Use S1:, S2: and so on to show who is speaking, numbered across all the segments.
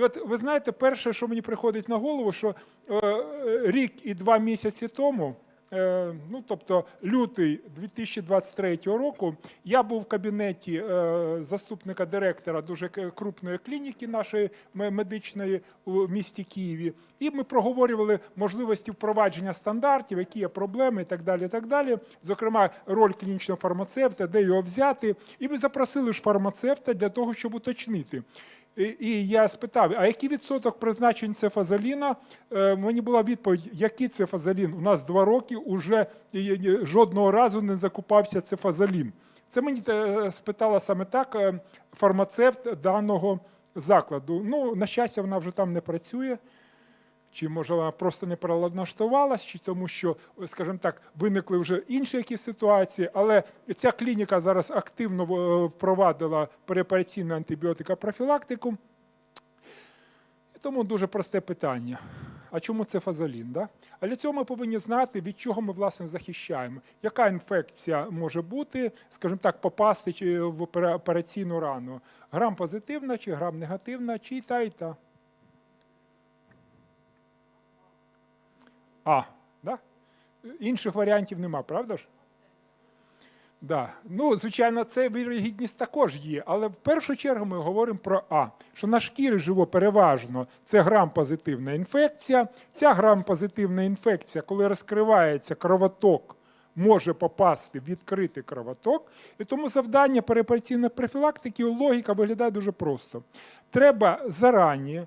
S1: І от ви знаєте, перше, що мені приходить на голову, що е, е, рік і два місяці тому, е, ну тобто лютий 2023 року, я був в кабінеті е, заступника директора дуже крупної клініки нашої медичної у місті Києві, і ми проговорювали можливості впровадження стандартів, які є проблеми і так далі. І так далі. Зокрема, роль клінічного фармацевта, де його взяти. І ми запросили ж фармацевта для того, щоб уточнити. І, я спитав, а який відсоток призначень цефазоліна? Е, мені була відповідь, який цефазолін? У нас два роки і жодного разу не закупався цефазолін. Це мені е, спитала саме так е, фармацевт даного закладу. Ну, на щастя, вона вже там не працює. Чи може вона просто не переладнаштувалась, чи тому, що, скажімо так, виникли вже інші якісь ситуації. Але ця клініка зараз активно е, впровадила переопераційну антибіотикопрофілактику. І тому дуже просте питання. А чому це фазолін? Да? А для цього ми повинні знати, від чого ми власне захищаємо. Яка інфекція може бути, скажімо так, попасти в операційну рану? Грам позитивна чи грам негативна, чи та, і та. А, да? Інших варіантів нема, правда ж? Да. Ну, звичайно, це вірогідність також є, але в першу чергу ми говоримо про А, що на шкірі живо переважно це грам-позитивна інфекція. Ця грам-позитивна інфекція, коли розкривається кровоток, може попасти в відкритий кровоток. І тому завдання переопераційної профілактики логіка виглядає дуже просто. Треба зарані,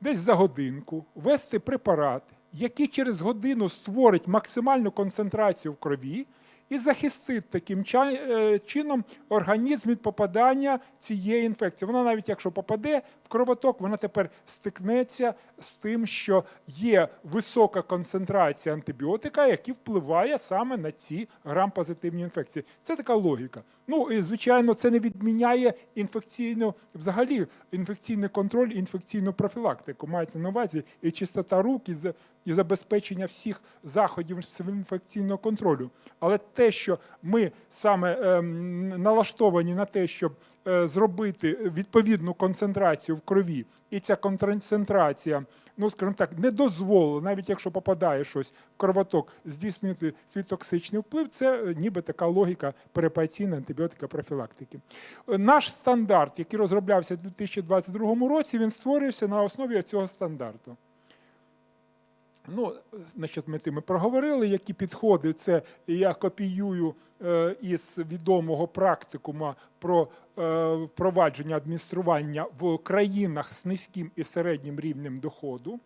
S1: десь за годинку, ввести препарат, який через годину створить максимальну концентрацію в крові і захистить таким е, чином організм від попадання цієї інфекції. Вона навіть якщо попаде в кровоток, вона тепер стикнеться з тим, що є висока концентрація антибіотика, який впливає саме на ці грам-позитивні інфекції. Це така логіка. Ну і звичайно, це не відміняє інфекційну, взагалі інфекційний контроль, інфекційну профілактику. Мається на увазі і чистота рук, і забезпечення всіх заходів інфекційного контролю. Але те, що ми саме ем, налаштовані на те, щоб е, зробити відповідну концентрацію в крові, і ця концентрація, ну скажімо так, не дозволила, навіть якщо попадає щось в кровоток, здійснити свій токсичний вплив, це е, ніби така логіка перепаційної антибіотикопрофілактики. Е, Наш стандарт, який розроблявся у 2022 році, він створився на основі цього стандарту. Ну, значить, ми тими проговорили, які підходи. Це я копіюю е, із відомого практикума про е, впровадження адміністрування в країнах з низьким і середнім рівнем доходу.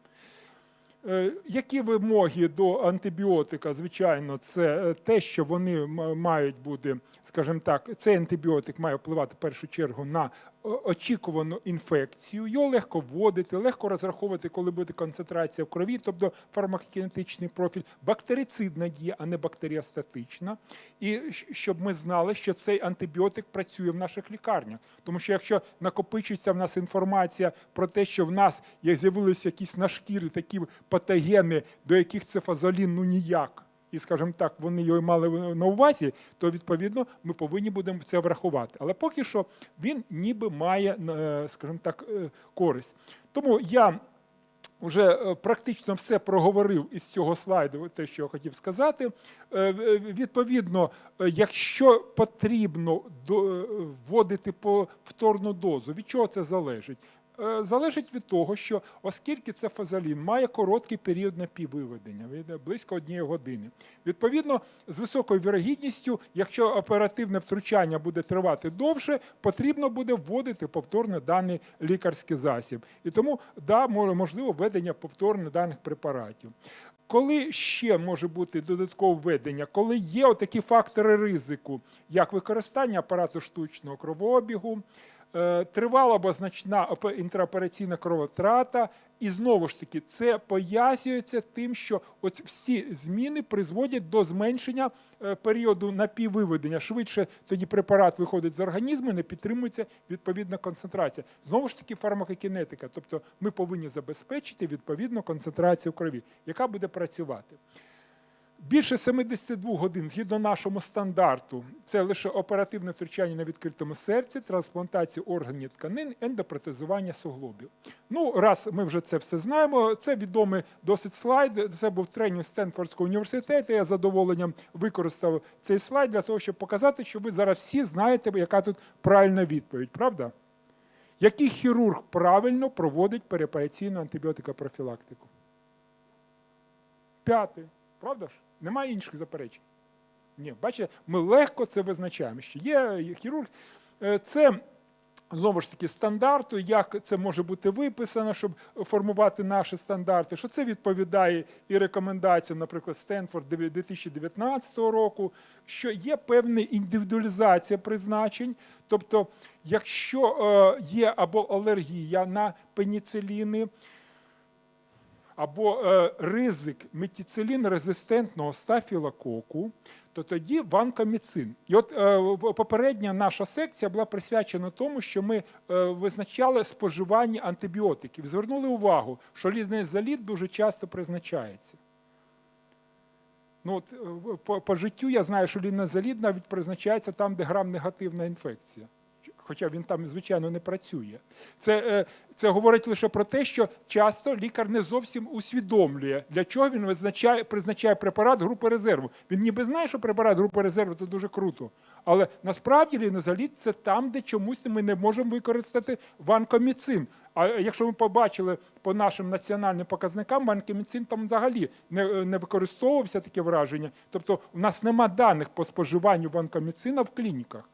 S1: Е, Які вимоги до антибіотика? Звичайно, це е, те, що вони мають бути, скажімо так, цей антибіотик має впливати в першу чергу на очікувану інфекцію. Його легко вводити, легко розраховувати, коли буде концентрація в крові, тобто фармакокінетичний профіль, бактерицидна дія, а не бактеріостатична. І щоб ми знали, що цей антибіотик працює в наших лікарнях. Тому що якщо накопичується в нас інформація про те, що в нас з'явилися якісь на шкірі такі патогени, до яких цефазолін ну ніяк. І, скажімо так, вони його мали на увазі, то відповідно ми повинні будемо це врахувати. Але поки що він ніби має, е, скажімо так, е, користь. Тому я вже е, практично все проговорив із цього слайду, те, що я хотів сказати. Відповідно, якщо потрібно вводити повторну дозу, від чого це залежить? Е, Залежить від того, що оскільки це фазолін має короткий період напіввиведення, близько однієї години. Відповідно, з високою вірогідністю, якщо оперативне втручання буде тривати довше, потрібно буде вводити повторно даний лікарський засіб. І тому да, можливо введення повторно даних препаратів. Коли ще може бути додаткове введення, коли є отакі фактори ризику, як використання апарату штучного кровообігу, тривала або значна опе- інтраопераційна кровотрата, і знову ж таки це пояснюється тим, що ось всі зміни призводять до зменшення е, періоду напіввиведення. Швидше тоді препарат виходить з організму, не підтримується відповідна концентрація. Знову ж таки, фармакокінетика. Тобто ми повинні забезпечити відповідну концентрацію крові, яка буде працювати. Більше 72 годин згідно нашому стандарту. Це лише оперативне втручання на відкритому серці, трансплантація органів тканин, ендопротезування суглобів. Ну, раз ми вже це все знаємо, це відомий досить слайд. Це був тренінг Стенфордського університету. Я з задоволенням використав цей слайд для того, щоб показати, що ви зараз всі знаєте, яка тут правильна відповідь, правда? Який хірург правильно проводить переопераційну антибіотикопрофілактику? П'ятий. Правда ж? Немає інших заперечень. Ні, бачите, ми легко це визначаємо. Що є хірург. Е, Це знову ж таки стандарту, як це може бути виписано, щоб формувати наші стандарти, що це відповідає і рекомендаціям, наприклад, Стенфорд 2019 року, що є певна індивідуалізація призначень. Тобто, якщо е, є або алергія на пеніциліни, або е, ризик метіцилін-резистентного стафілококу, то тоді ванкоміцин. І от е, попередня наша секція була присвячена тому, що ми е, визначали споживання антибіотиків. Звернули увагу, що лізний дуже часто призначається. Ну, от, по, по життю я знаю, що лінозалід навіть призначається там, де грам-негативна інфекція. Хоча він там, звичайно, не працює. Це, е, це говорить лише про те, що часто лікар не зовсім усвідомлює, для чого він визначає, призначає препарат групи резерву. Він ніби знає, що препарат групи резерву це дуже круто. Але насправді лінозалід це там, де чомусь ми не можемо використати ванкоміцин. А якщо ми побачили по нашим національним показникам, ванкоміцин там взагалі не, не використовувався таке враження. Тобто, у нас нема даних по споживанню ванкоміцина в клініках.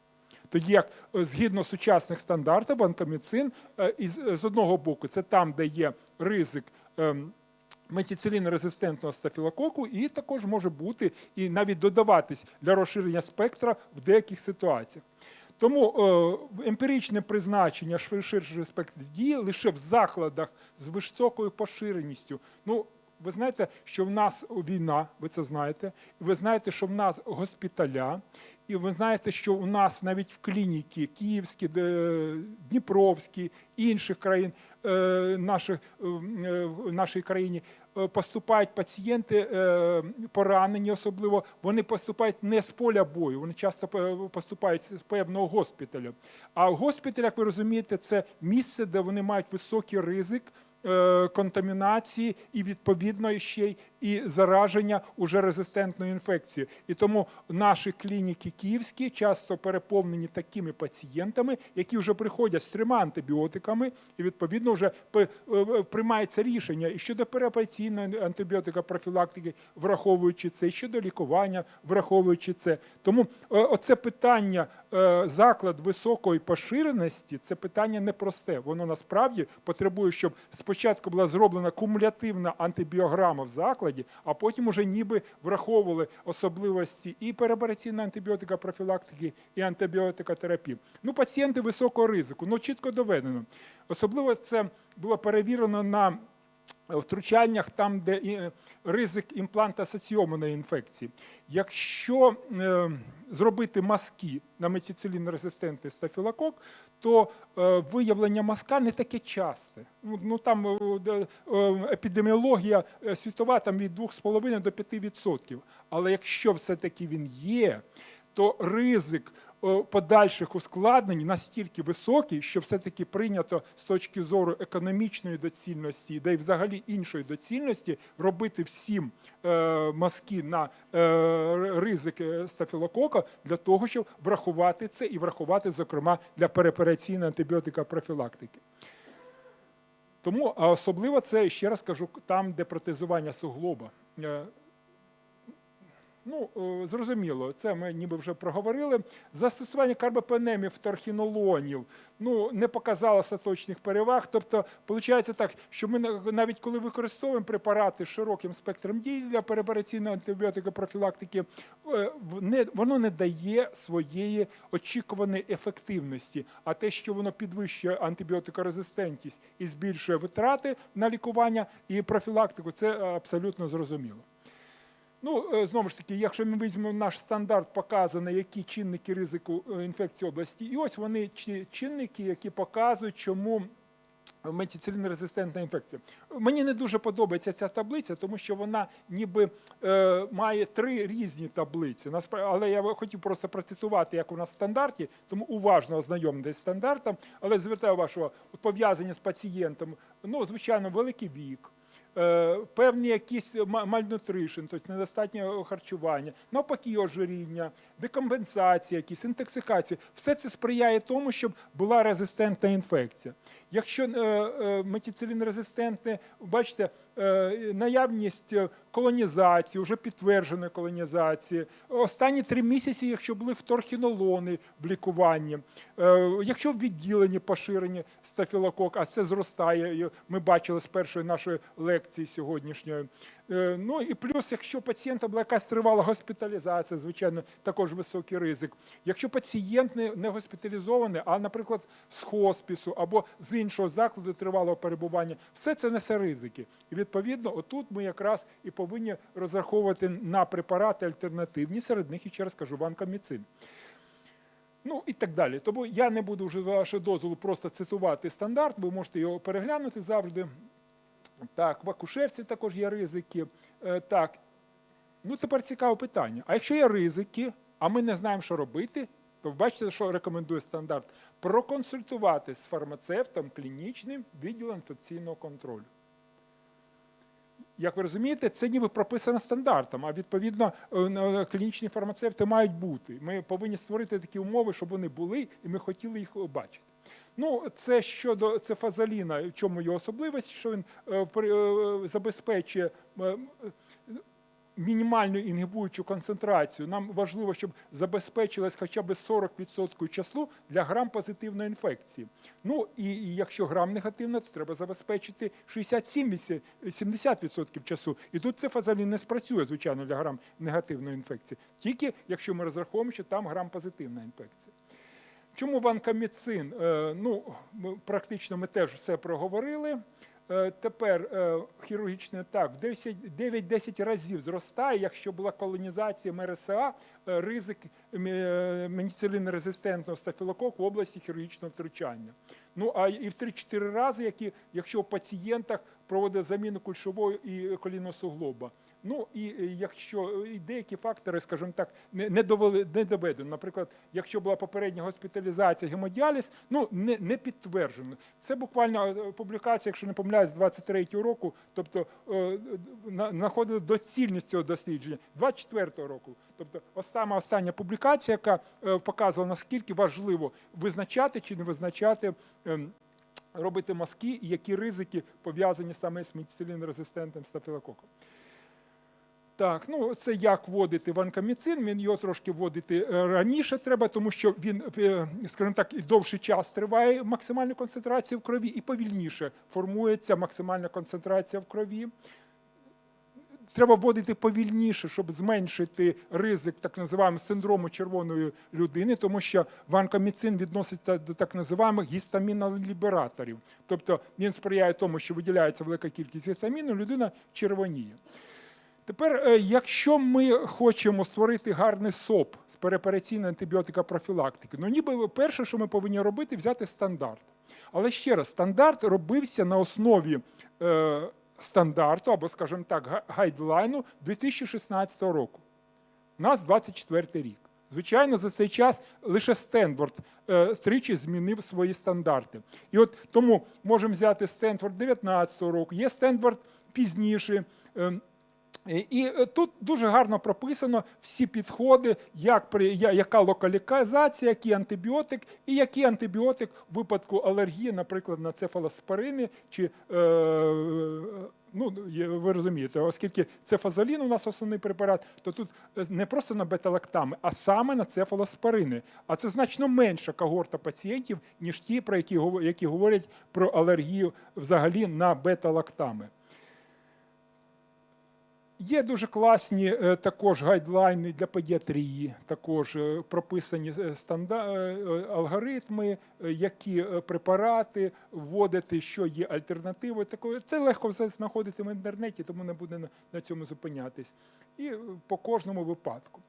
S1: Тоді як е, згідно сучасних стандартів, ванкоміцин е, із з одного боку це там, де є ризик. ем, Метіцилінно-резистентного стафілококу, і також може бути і навіть додаватись для розширення спектра в деяких ситуаціях. Тому е, емпіричне призначення шир- ширший спектр дії лише в закладах з високою поширеністю. Ну, ви знаєте, що в нас війна, ви це знаєте, ви знаєте, що в нас госпіталя, і ви знаєте, що у нас навіть в клініки Київські, Дніпровські, інших країн е, наших, е, в нашій країні е, поступають пацієнти поранені, особливо. Вони поступають не з поля бою, вони часто поступають з певного госпіталю. А госпіталь, як ви розумієте, це місце, де вони мають високий ризик контамінації і відповідно ще й і зараження уже резистентною інфекцією. І тому наші клініки київські часто переповнені такими пацієнтами, які вже приходять з трьома антибіотиками, і відповідно вже е, е, приймається рішення і щодо переопераційної антибіотикопрофілактики, враховуючи це, і щодо лікування, враховуючи це. Тому е, оце питання е, заклад високої поширеності це питання непросте. Воно насправді потребує, щоб спочатку була зроблена кумулятивна антибіограма в закладі, а потім уже ніби враховували особливості і перебараційної антибіотика профілактики, і антибіотикотерапії. Ну, пацієнти високого ризику, ну чітко доведено. Особливо це було перевірено на втручаннях там, де і- ризик імплантасаційованої інфекції. Якщо е, зробити маски на метіцилін-резистентний стафілокок, то е, виявлення маска не таке часте. Ну, ну там е, де, е, епідеміологія е, світова там від 2,5 до 5%. Але якщо все-таки він є, то ризик е, подальших ускладнень настільки високий, що все-таки прийнято з точки зору економічної доцільності, де й взагалі іншої доцільності робити всім е, маски на е, ризик е, стафілокока для того, щоб врахувати це і врахувати, зокрема, для переопераційної антибіотикопрофілактики. Тому особливо це ще раз кажу, там, де протезування суглоба. Ну, е, зрозуміло, це ми ніби вже проговорили. Застосування карбопенемів торхінолонів ну, не показало остаточних переваг. Тобто, виходить так, що ми навіть коли використовуємо препарати з широким спектром дій для переопераційної антибіотикопрофілактики, е, воно не дає своєї очікуваної ефективності. А те, що воно підвищує антибіотикорезистентність і збільшує витрати на лікування і профілактику, це е, абсолютно зрозуміло. Ну, е, знову ж таки, якщо ми візьмемо наш стандарт, показано, які чинники ризику е, інфекції області, і ось вони чи- чинники, які показують, чому Метіцилінрезистентна інфекція. Мені не дуже подобається ця таблиця, тому що вона ніби е, має три різні таблиці. Але я хотів просто процитувати, як у нас в стандарті, тому уважно ознайомитись з стандартом. Але звертаю вашу увагу, пов'язані з пацієнтом, ну, звичайно, великий вік. Е, Певні якісь ма- мальнутришн, тобто недостатнє харчування, навпаки, ожиріння, декомпенсація, якісь інтоксикації. Все це сприяє тому, щоб була резистентна інфекція. Якщо метіцилін резистентний, бачите, е, наявність е, колонізації, вже підтвердженої колонізації, останні три місяці, якщо були вторхінолони в лікуванні, е, якщо в відділенні поширені стафілокок, а це зростає, ми бачили з першої нашої лекції сьогоднішньої. Е, Ну і плюс, якщо пацієнта була якась тривала госпіталізація, звичайно, також високий ризик. Якщо пацієнт не, госпіталізований, а, наприклад, з хоспісу або з іншого закладу тривалого перебування, все це несе ризики. І відповідно, отут ми якраз і повинні розраховувати на препарати альтернативні, серед них, і ще раз кажу, ванкаміцин. Ну і так далі. Тому я не буду вже з вашого дозволу просто цитувати стандарт, ви можете його переглянути завжди. Так, в акушерстві також є ризики. Е, Так, ну тепер цікаве питання. А якщо є ризики, а ми не знаємо, що робити, то бачите, що рекомендує стандарт? Проконсультуватись з фармацевтом клінічним відділом інфекційного контролю. Як ви розумієте, це ніби прописано стандартом, а відповідно е, клінічні фармацевти мають бути. Ми повинні створити такі умови, щоб вони були, і ми хотіли їх бачити. Ну, це щодо цефазоліна, в чому його особливість, що він е, е, забезпечує е, е, мінімальну інгібуючу концентрацію. Нам важливо, щоб забезпечилось хоча б 40% часу для грам позитивної інфекції. Ну і, якщо грам негативна, то треба забезпечити 67-70% часу. І тут цефазолін не спрацює, звичайно, для грам негативної інфекції. Тільки якщо ми розраховуємо, що там грам позитивна інфекція. Чому ванкаміцин? Е, Ну, практично ми теж все проговорили. Е, Тепер хірургічне хірургічний атак в 9-10 разів зростає, якщо була колонізація МРСА, е, ризик е, стафілококу в області хірургічного втручання. Ну а і в 3-4 рази, які, якщо у пацієнтах проводить заміну кульшового і коліносуглоба. Ну і е, якщо і деякі фактори, скажімо так, не, довели не доведено. Наприклад, якщо була попередня госпіталізація, гемодіаліз, ну не, не підтверджено. Це буквально е, публікація, якщо не помиляюсь, з 23-го року, тобто е, на- знаходили доцільність цього дослідження 24-го року. Тобто, сама остання публікація, яка е, показувала наскільки важливо визначати чи не визначати. Робити мазки і які ризики пов'язані саме з міцилінрезистентним стафілококом. Так, ну це як вводити ванкаміцин. Він його трошки вводити е, раніше треба, тому що він, е, скажімо так, і довший час триває максимальна концентрація в крові, і повільніше формується максимальна концентрація в крові. Треба вводити повільніше, щоб зменшити ризик так називаємо синдрому червоної людини, тому що ванкаміцин відноситься до так називаємих гістамінолібераторів. Тобто він сприяє тому, що виділяється велика кількість гістаміну, людина червоніє. Тепер, е, якщо ми хочемо створити гарний СОП з переопераційної антибіотикопрофілактики, ну ніби перше, що ми повинні робити, взяти стандарт. Але ще раз, стандарт робився на основі е, стандарту або, скажімо так, га- гайдлайну 2016 року. У нас 24 рік. Звичайно, за цей час лише Стенфорд е, тричі змінив свої стандарти. І от тому можемо взяти Стенфорд 19 року, є Стенфорд пізніше. е, і е, тут дуже гарно прописано всі підходи, як при, яка локалізація, який антибіотик, і який антибіотик в випадку алергії, наприклад, на цефалоспорини, чи, е, ну, ви розумієте, оскільки цефазолін у нас основний препарат, то тут е, не просто на бета-лактами, а саме на цефалоспорини. А це значно менша когорта пацієнтів, ніж ті, про які, які говорять про алергію взагалі на бета-лактами. Є дуже класні е, також гайдлайни для педіатрії, також е, прописані е, алгоритми, які препарати вводити, що є альтернативою. Це легко все знаходити в інтернеті, тому не буде на, цьому зупинятись. І по кожному випадку.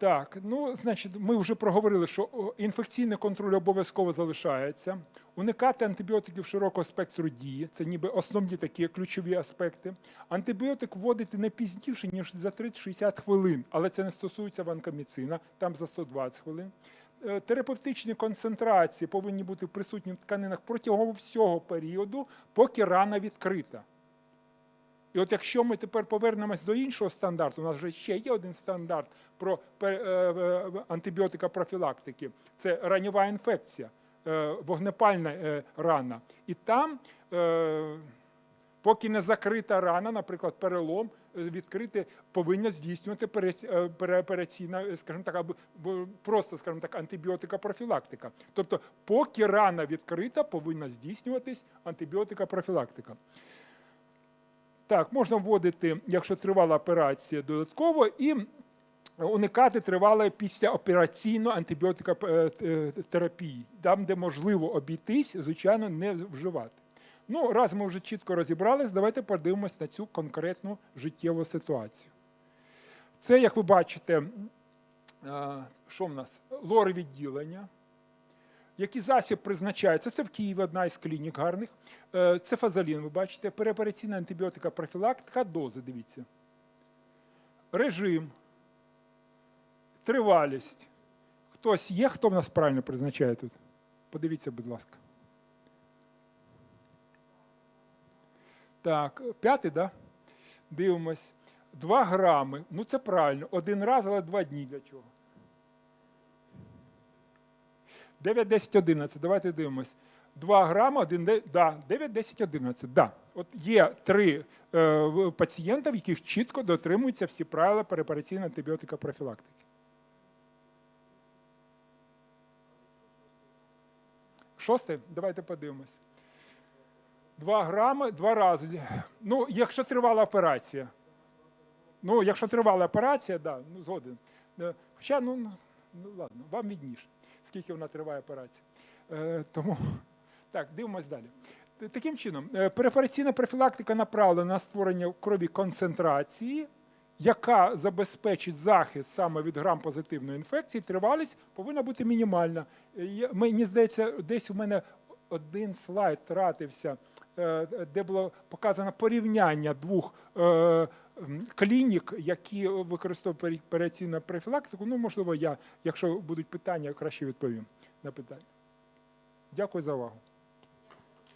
S1: Так, ну, значить, ми вже проговорили, що інфекційний контроль обов'язково залишається. Уникати антибіотиків широкого спектру дії, це ніби основні такі ключові аспекти. Антибіотик вводити не пізніше, ніж за 30-60 хвилин, але це не стосується ванкоміцина, там за 120 хвилин. Е, Терапевтичні концентрації повинні бути присутні в тканинах протягом всього періоду, поки рана відкрита. І от якщо ми тепер повернемось до іншого стандарту, у нас вже ще є один стандарт про е, антибіотика профілактики, це ранєва інфекція, е, вогнепальна е, рана. І там, поки не закрита рана, наприклад, перелом, відкрити повинна здійснювати переопераційна, скажімо так, просто, скажімо так, антибіотика профілактика. Тобто, поки рана відкрита, повинна здійснюватись антибіотика профілактика. Так, можна вводити, якщо тривала операція додатково, і уникати тривалої післяопераційної антибіотикотерапії, там, де можливо обійтись, звичайно, не вживати. Ну, раз ми вже чітко розібрались, давайте подивимось на цю конкретну життєву ситуацію. Це, як ви бачите, е, що в нас? Лори відділення. Який засіб призначається? Це в Києві одна із клінік гарних. Е, Це фазолін, ви бачите, переопераційна антибіотика профілактика, дози, дивіться. Режим, тривалість. Хтось є, хто в нас правильно призначає тут? Подивіться, будь ласка. Так, п'ятий, да? Дивимось. Два грами. Ну, це правильно. Один раз, але два дні для чого? 9, 10, 11. Давайте дивимось. 2 грама, 1, де- да, 9, 10, 11. Да. От є три е, пацієнта, в яких чітко дотримуються всі правила переопераційної антибіотика профілактики. Шосте, давайте подивимось. 2 грами, два рази. Ну, якщо тривала операція. Ну, якщо тривала операція, да, ну згоден. Е, Хоча, ну, ну, ну ладно, вам відніше, скільки вона триває операція. Е, тому так, дивимось далі. Таким чином, е, переопераційна профілактика направлена на створення крові концентрації, яка забезпечить захист саме від грам-позитивної інфекції, тривалість повинна бути мінімальна. Е, Мені здається, десь у мене один слайд тратився, де було показано порівняння двох клінік, які використовують операційну профілактику. Ну, можливо, я, якщо будуть питання, краще відповім на питання. Дякую за увагу.